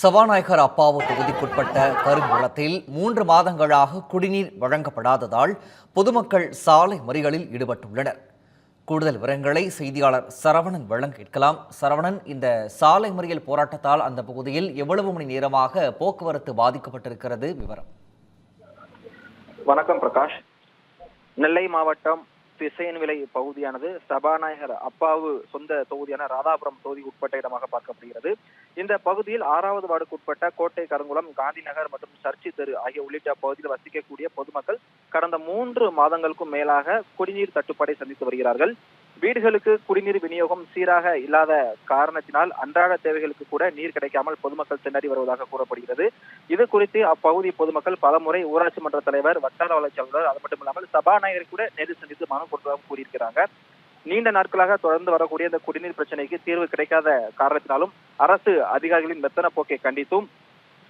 சபாநாயகர் அப்பாவு தொகுதிக்குட்பட்ட கருங்குளத்தில் மூன்று மாதங்களாக குடிநீர் வழங்கப்படாததால் பொதுமக்கள் சாலை மறிகளில் ஈடுபட்டுள்ளனர். கூடுதல் விவரங்களை செய்தியாளர் சரவணன் வழங்க கேட்கலாம். சரவணன் இந்த சாலை மறியல் போராட்டத்தால் அந்த பகுதியில் எவ்வளவு மணி நேரமாக போக்குவரத்து பாதிக்கப்பட்டிருக்கிறது? விவரம். வணக்கம் பிரகாஷ். நெல்லை மாவட்டம் திசையன் விலை பகுதியானது சபாநாயகர் அப்பாவு சொந்த தொகுதியான ராதாபுரம் தொகுதி உட்பட்ட இடமாக பார்க்கப்படுகிறது. இந்த பகுதியில் ஆறாவது வார்டுக்கு உட்பட்ட கோட்டை கருங்குளம் காந்தி நகர் மற்றும் சர்ச்சி தெரு ஆகிய உள்ளிட்ட பகுதியில் வசிக்கக்கூடிய பொதுமக்கள் கடந்த மூன்று மாதங்களுக்கும் மேலாக குடிநீர் தட்டுப்பாடை சந்தித்து வருகிறார்கள். வீடுகளுக்கு குடிநீர் விநியோகம் சீராக இல்லாத காரணத்தினால் அன்றாட தேவைகளுக்கு கூட நீர் கிடைக்காமல் பொதுமக்கள் திணறி வருவதாக கூறப்படுகிறது. இது குறித்து அப்பகுதி பொதுமக்கள் பலமுறை ஊராட்சி மன்ற தலைவர் வட்டார வளர்ச்சியாளர் அது மட்டும் இல்லாமல் சபாநாயகர் கூட நேரில் சந்தித்து மனு கொடுத்ததாக கூறியிருக்கிறாங்க. நீண்ட நாட்களாக தொடர்ந்து வரக்கூடிய இந்த குடிநீர் பிரச்சனைக்கு தீர்வு கிடைக்காத காரணத்தினாலும் அரசு அதிகாரிகளின் மெத்தன போக்கை கண்டித்தும்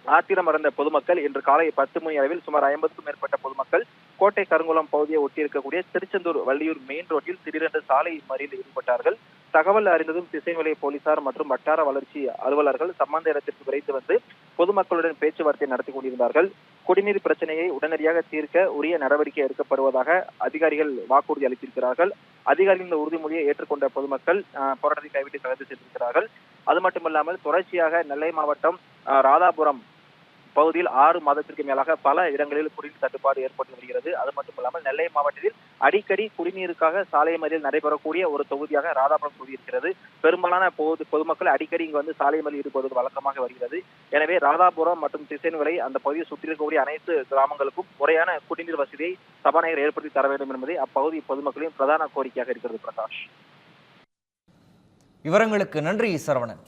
ஆத்திரம் அடைந்த பொதுமக்கள் இன்று காலை பத்து மணி அளவில் சுமார் ஐம்பதுக்கும் மேற்பட்ட பொதுமக்கள் கோட்டை கருங்குளம் பகுதியை ஒட்டி இருக்கக்கூடிய திருச்செந்தூர் வள்ளியூர் மெயின் ரோட்டில் திடீரென்று சாலை மறியலில் ஈடுபட்டார்கள். தகவல் அறிந்ததும் திசைமலை போலீசார் மற்றும் வட்டார வளர்ச்சி அலுவலர்கள் சம்பந்த இடத்திற்கு விரைந்து வந்து பொதுமக்களுடன் பேச்சுவார்த்தை நடத்தி கொண்டிருந்தார்கள். குடிநீர் பிரச்சனையை உடனடியாக தீர்க்க உரிய நடவடிக்கை எடுக்கப்படுவதாக அதிகாரிகள் வாக்குறுதி அளித்திருக்கிறார்கள். அதிகாரிகளின் இந்த உறுதிமொழியை ஏற்றுக்கொண்ட பொதுமக்கள் அஹ், போராட்டத்தை கைவிட்டு கலந்து சென்றிருக்கிறார்கள். அது மட்டுமல்லாமல் தொடர்ச்சியாக நெல்லை மாவட்டம் ராதாபுரம் பகுதியில் ஆறு மாதத்திற்கு மேலாக பல இடங்களில் குடிநீர் தட்டுப்பாடு ஏற்பட்டு வருகிறது. அது மட்டுமல்லாமல் நெல்லை மாவட்டத்தில் அடிக்கடி குடிநீருக்காக சாலை மறியல் நடைபெறக்கூடிய ஒரு தொகுதியாக ராதாபுரம் தொகுதி இருக்கிறது பெரும்பாலான பொது பொதுமக்கள் அடிக்கடி இங்கு வந்து சாலை மறியல் ஈடுபடுவது வழக்கமாக வருகிறது. எனவே ராதாபுரம் மற்றும் திசைன்களை அந்த பகுதியை சுற்றி இருக்கக்கூடிய அனைத்து கிராமங்களுக்கும் முறையான குடிநீர் வசதியை சபாநாயகர் ஏற்படுத்தி தர வேண்டும் என்பதை அப்பகுதி பொதுமக்களின் பிரதான கோரிக்கையாக இருக்கிறது பிரகாஷ். விவரங்களுக்கு நன்றி சரவணன்.